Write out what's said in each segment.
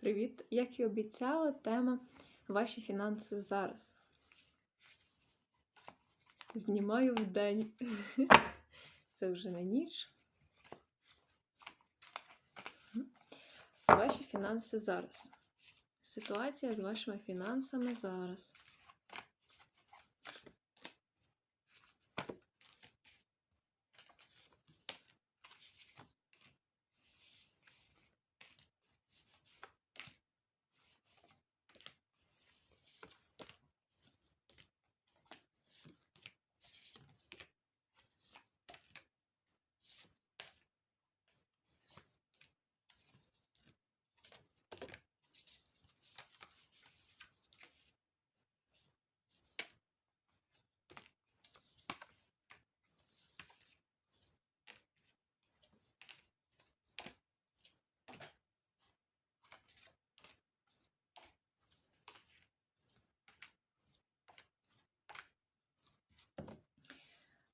Привіт! Як і обіцяла, тема Ваші фінанси зараз. Знімаю в день. Це вже не ніч. Ваші фінанси зараз. Ситуація з вашими фінансами зараз.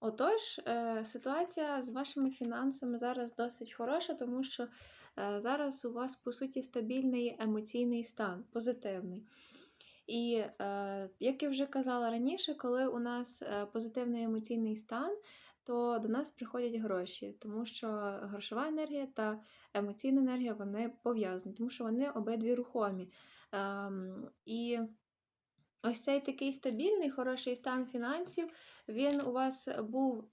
Отож, е, ситуація з вашими фінансами зараз досить хороша, тому що е, зараз у вас, по суті, стабільний емоційний стан, позитивний. І, е, як я вже казала раніше, коли у нас позитивний емоційний стан, то до нас приходять гроші, тому що грошова енергія та емоційна енергія вони пов'язані, тому що вони обидві рухомі. Ем, І ось цей такий стабільний, хороший стан фінансів, він у вас був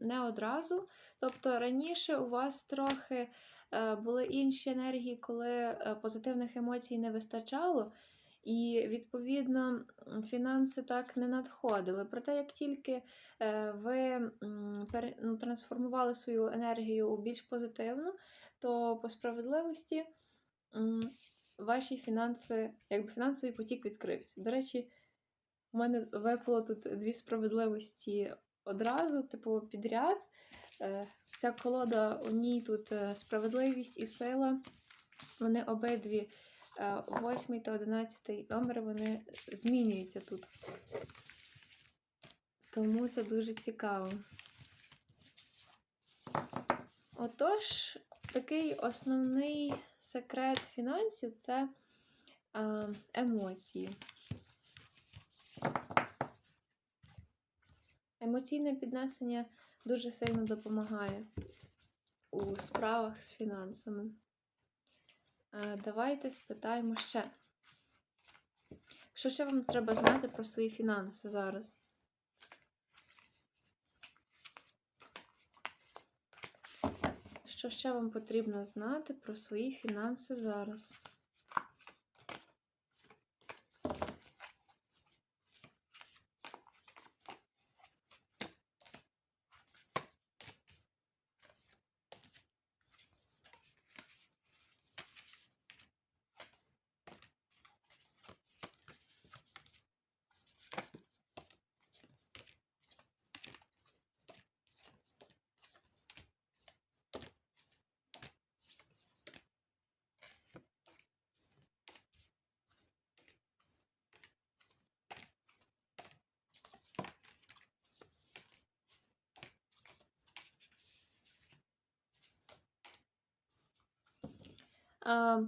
не одразу. Тобто раніше у вас трохи е, були інші енергії, коли е, позитивних емоцій не вистачало. І, відповідно, фінанси так не надходили. Проте, як тільки е, ви ну, трансформували свою енергію у більш позитивну, то по справедливості ваші фінанси, якби фінансовий потік відкрився. До речі, у мене випало тут дві справедливості одразу, типу підряд. Е, Ця колода у ній тут е, справедливість і сила. Вони обидві, е, восьмий та одинадцятий номер, вони змінюються тут. Тому це дуже цікаво. Отож, такий основний секрет фінансів це емоції. Емоційне піднесення дуже сильно допомагає у справах з фінансами. Давайте спитаємо ще. Що ще вам треба знати про свої фінанси зараз? Що ще вам потрібно знати про свої фінанси зараз?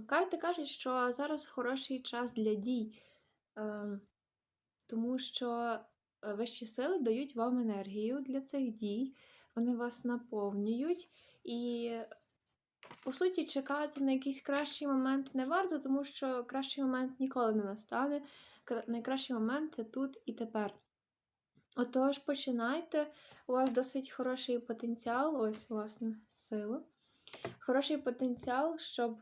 Карти кажуть, що зараз хороший час для дій, е, тому що е, вищі сили дають вам енергію для цих дій, вони вас наповнюють. І, по суті, чекати на якийсь кращий момент не варто, тому що кращий момент ніколи не настане. Найкращий момент це тут і тепер. Отож, починайте. У вас досить хороший потенціал, ось, власне, сила. Хороший потенціал, щоб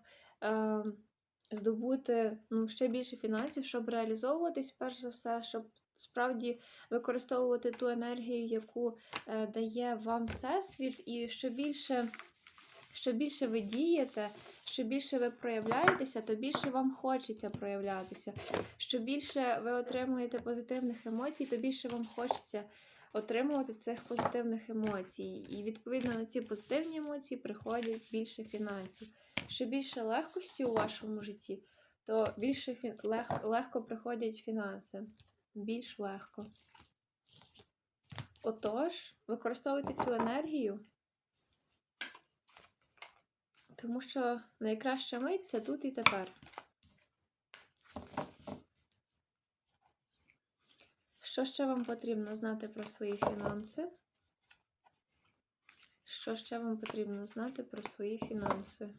здобути ну, ще більше фінансів, щоб реалізовуватись, перш за все, щоб справді використовувати ту енергію, яку е, дає вам Всесвіт, і що більше, що більше ви дієте, що більше ви проявляєтеся, то більше вам хочеться проявлятися. Що більше ви отримуєте позитивних емоцій, то більше вам хочеться отримувати цих позитивних емоцій. І відповідно на ці позитивні емоції приходять більше фінансів що більше легкості у вашому житті, то більше фін... лег... легко приходять фінанси. Більш легко. Отож, використовуйте цю енергію, тому що найкраща мить це тут і тепер. Що ще вам потрібно знати про свої фінанси? Що ще вам потрібно знати про свої фінанси?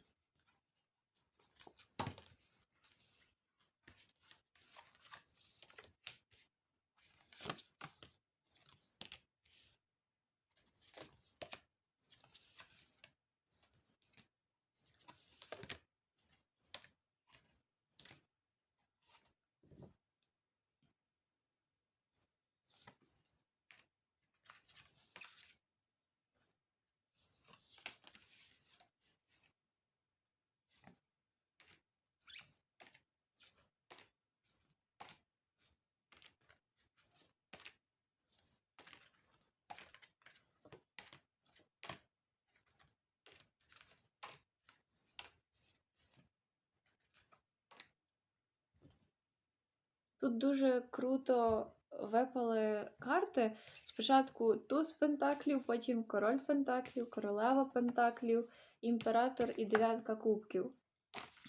Тут дуже круто випали карти. Спочатку туз пентаклів, потім король пентаклів, королева пентаклів, імператор і дев'ятка кубків.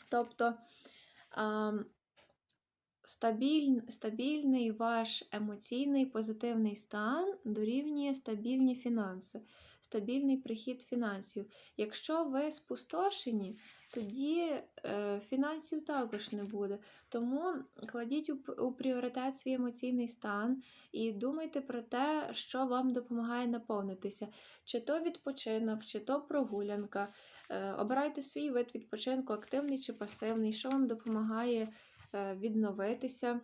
Тобто а, стабіль, стабільний ваш емоційний позитивний стан дорівнює стабільні фінанси, стабільний прихід фінансів. Якщо ви спустошені, тоді е, фінансів також не буде. Тому кладіть у, пріоритет свій емоційний стан і думайте про те, що вам допомагає наповнитися. Чи то відпочинок, чи то прогулянка. Е, Обирайте свій вид відпочинку, активний чи пасивний, що вам допомагає е, відновитися,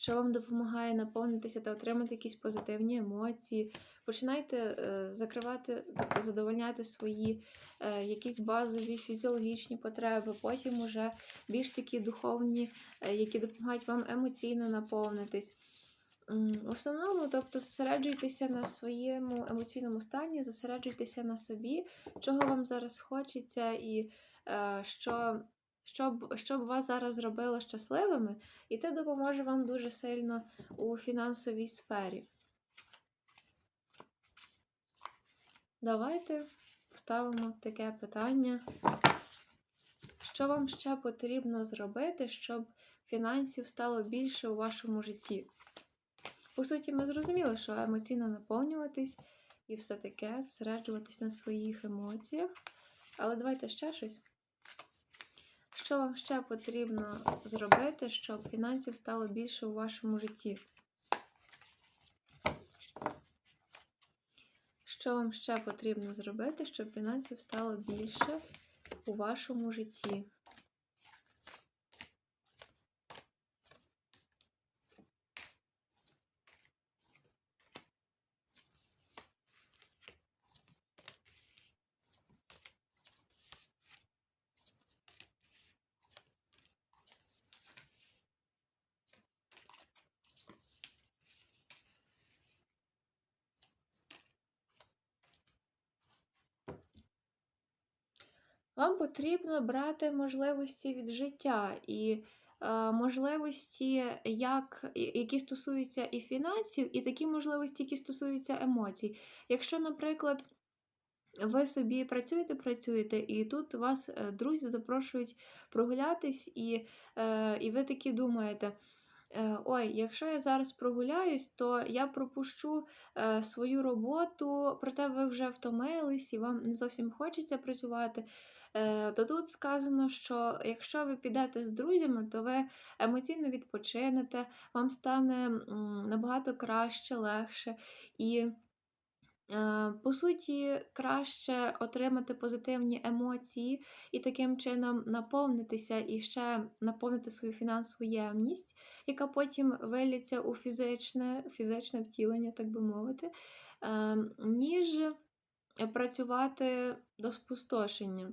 що вам допомагає наповнитися та отримати якісь позитивні емоції. Починайте е, закривати, тобто задовольняти свої е, якісь базові фізіологічні потреби, потім уже більш такі духовні, е, які допомагають вам емоційно наповнитись. В основному, тобто, зосереджуйтеся на своєму емоційному стані, зосереджуйтеся на собі, чого вам зараз хочеться, і е, що, щоб, щоб вас зараз зробило щасливими, і це допоможе вам дуже сильно у фінансовій сфері. Давайте поставимо таке питання. Що вам ще потрібно зробити, щоб фінансів стало більше у вашому житті? По суті, ми зрозуміли, що емоційно наповнюватись і все таке, зосереджуватись на своїх емоціях. Але давайте ще щось. Що вам ще потрібно зробити, щоб фінансів стало більше у вашому житті? Що вам ще потрібно зробити, щоб фінансів стало більше у вашому житті? Вам потрібно брати можливості від життя і е, можливості, як, які стосуються і фінансів, і такі можливості, які стосуються емоцій. Якщо, наприклад, ви собі працюєте, працюєте, і тут вас е, друзі запрошують прогулятись, і, е, і ви такі думаєте. е, Ой, якщо я зараз прогуляюсь, то я пропущу е, свою роботу, проте ви вже втомились і вам не зовсім хочеться працювати. Е, то тут сказано, що якщо ви підете з друзями, то ви емоційно відпочинете, вам стане набагато краще, легше. І Е, По суті, краще отримати позитивні емоції і таким чином наповнитися і ще наповнити свою фінансову ємність, яка потім виліться у фізичне, фізичне втілення, так би мовити, е, ніж працювати до спустошення.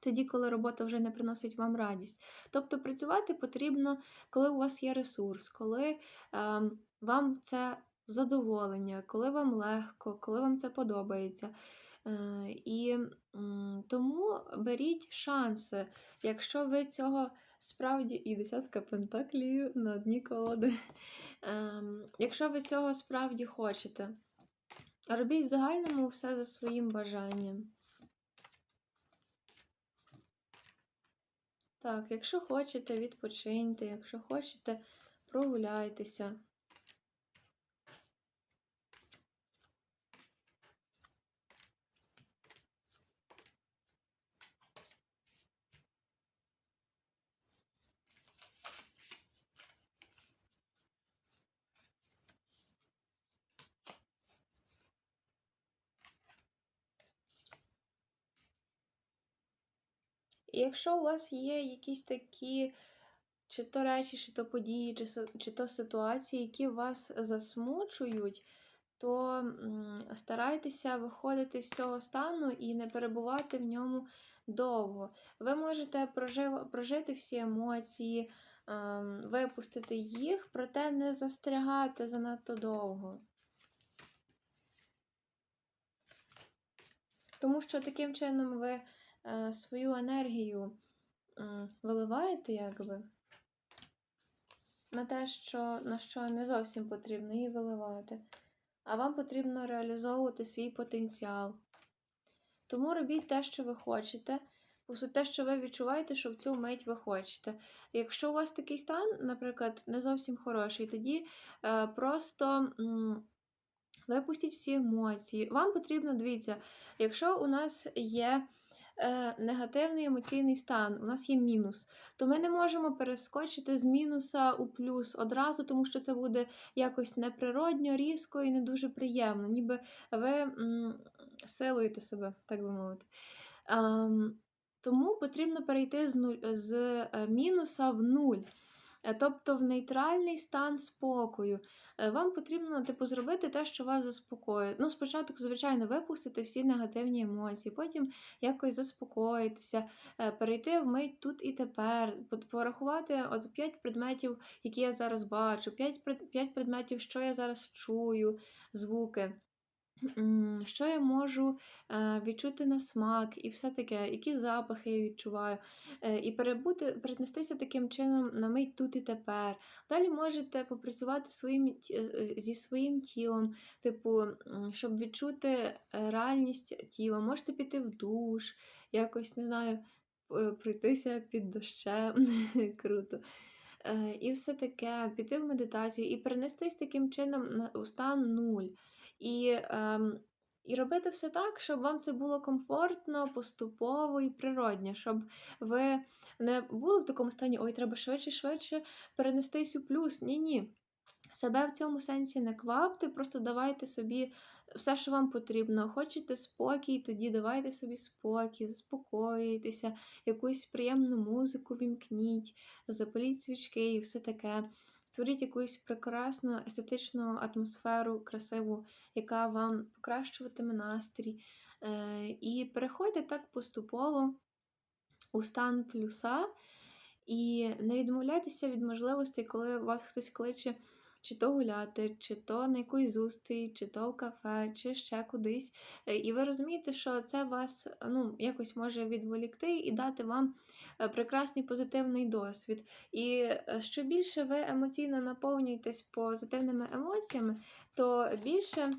Тоді, коли робота вже не приносить вам радість. Тобто працювати потрібно, коли у вас є ресурс, коли е, вам це задоволення, коли вам легко, коли вам це подобається. Е, і м, тому беріть шанси, якщо ви цього справді і десятка пентаклів на дні колоди. Ем, якщо ви цього справді хочете, робіть в загальному все за своїм бажанням. Так, якщо хочете, відпочиньте, якщо хочете, прогуляйтеся. І якщо у вас є якісь такі чи то речі, чи то події, чи, чи то ситуації, які вас засмучують, то старайтеся виходити з цього стану і не перебувати в ньому довго. Ви можете прожив- прожити всі емоції, ем, випустити їх, проте не застрягати занадто довго. Тому що таким чином ви свою енергію виливаєте, якби, на те, що, на що не зовсім потрібно її виливати. А вам потрібно реалізовувати свій потенціал. Тому робіть те, що ви хочете. Те, що ви відчуваєте, що в цю мить ви хочете. Якщо у вас такий стан, наприклад, не зовсім хороший, тоді е, просто м, випустіть всі емоції. Вам потрібно, дивіться, якщо у нас є е, негативний емоційний стан, у нас є мінус, то ми не можемо перескочити з мінуса у плюс одразу, тому що це буде якось неприродньо, різко і не дуже приємно, ніби ви м, силуєте себе, так би мовити. Ем, тому потрібно перейти з, нуль, з е, мінуса в нуль. Е, Тобто в нейтральний стан спокою. Е, Вам потрібно типу, зробити те, що вас заспокоює. Ну, спочатку, звичайно, випустити всі негативні емоції, потім якось заспокоїтися, е, перейти в мить тут і тепер, порахувати от 5 предметів, які я зараз бачу, 5, 5 предметів, що я зараз чую, звуки. Що я можу е, відчути на смак і все таке, які запахи я відчуваю, е, і перебути, перенестися таким чином на мить тут і тепер. Далі можете попрацювати своїм, е, зі своїм тілом, типу, щоб відчути реальність тіла. Можете піти в душ, якось не знаю, пройтися під дощем. Круто. І все таке, піти в медитацію і перенестись таким чином у стан нуль. І, ем, і робити все так, щоб вам це було комфортно, поступово і природньо, щоб ви не були в такому стані, ой, треба швидше, швидше перенестись у плюс. Ні-ні. Себе в цьому сенсі не квапте, просто давайте собі все, що вам потрібно. Хочете спокій, тоді давайте собі спокій, заспокоюйтеся, якусь приємну музику вімкніть, запаліть свічки і все таке. Створіть якусь прекрасну естетичну атмосферу, красиву, яка вам покращуватиме настрій. Е, І переходьте так поступово у стан плюса. І не відмовляйтеся від можливостей, коли вас хтось кличе чи то гуляти, чи то на якусь зустріч, чи то в кафе, чи ще кудись. Е, І ви розумієте, що це вас ну, якось може відволікти і дати вам е, прекрасний позитивний досвід. І е, що більше ви емоційно наповнюєтесь позитивними емоціями, то більше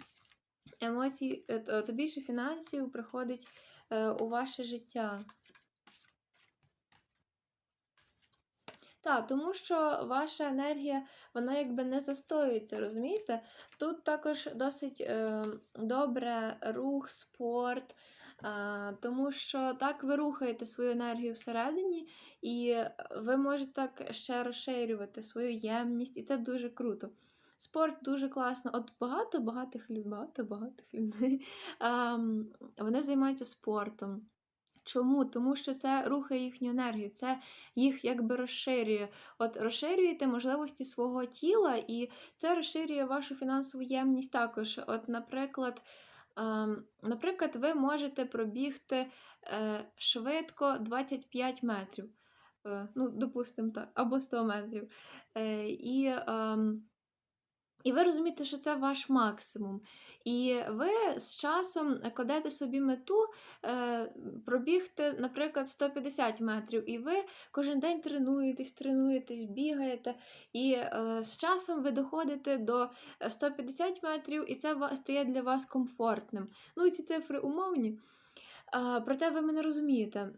емоцій, то більше фінансів приходить у ваше життя. Так, тому що ваша енергія, вона якби не застоюється, розумієте? Тут також досить е, добре рух, спорт, е, тому що так ви рухаєте свою енергію всередині, і ви можете так ще розширювати свою ємність, і це дуже круто. Спорт дуже класно. От багато багатих людей, багато багатих людей ем, вони займаються спортом. Чому? Тому що це рухає їхню енергію, це їх якби розширює. От розширюєте можливості свого тіла, і це розширює вашу фінансову ємність також. От, наприклад, ем, наприклад, ви можете пробігти е, швидко 25 метрів. Е, ну, допустимо так, або 100 метрів. Е, і, ем, і ви розумієте, що це ваш максимум. І ви з часом кладете собі мету е, пробігти, наприклад, 150 метрів. І ви кожен день тренуєтесь, тренуєтесь, бігаєте. І е, з часом ви доходите до 150 метрів, і це стає для вас комфортним. Ну, і ці цифри умовні. Проте ви мене розумієте.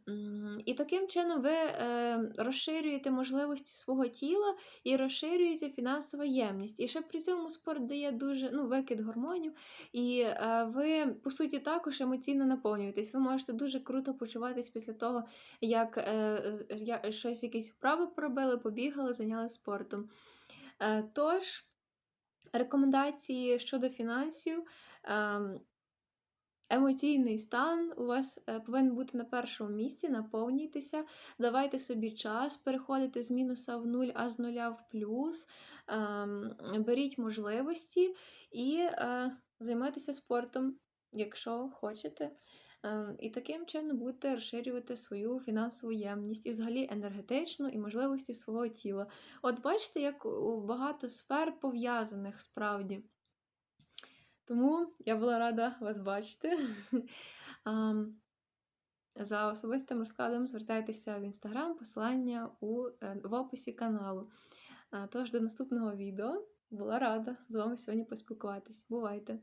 І таким чином ви е, розширюєте можливості свого тіла і розширюється фінансова ємність. І ще при цьому спорт дає дуже ну, викид гормонів, і е, ви, по суті, також емоційно наповнюєтесь. Ви можете дуже круто почуватись після того, як е, щось, якісь вправи поробили, побігали, зайняли спортом. Тож, рекомендації щодо фінансів. Ем, Емоційний стан у вас е, повинен бути на першому місці, наповнюйтеся, давайте собі час, переходите з мінуса в нуль, а з нуля в плюс, ем, беріть можливості і е, займайтеся спортом, якщо хочете. Ем, І таким чином будете розширювати свою фінансову ємність і взагалі енергетичну і можливості свого тіла. От бачите, як у багато сфер пов'язаних справді. Тому я була рада вас бачити. За особистим розкладом звертайтеся в інстаграм, посилання у, е, в описі каналу. Тож до наступного відео. Була рада з вами сьогодні поспілкуватись. Бувайте!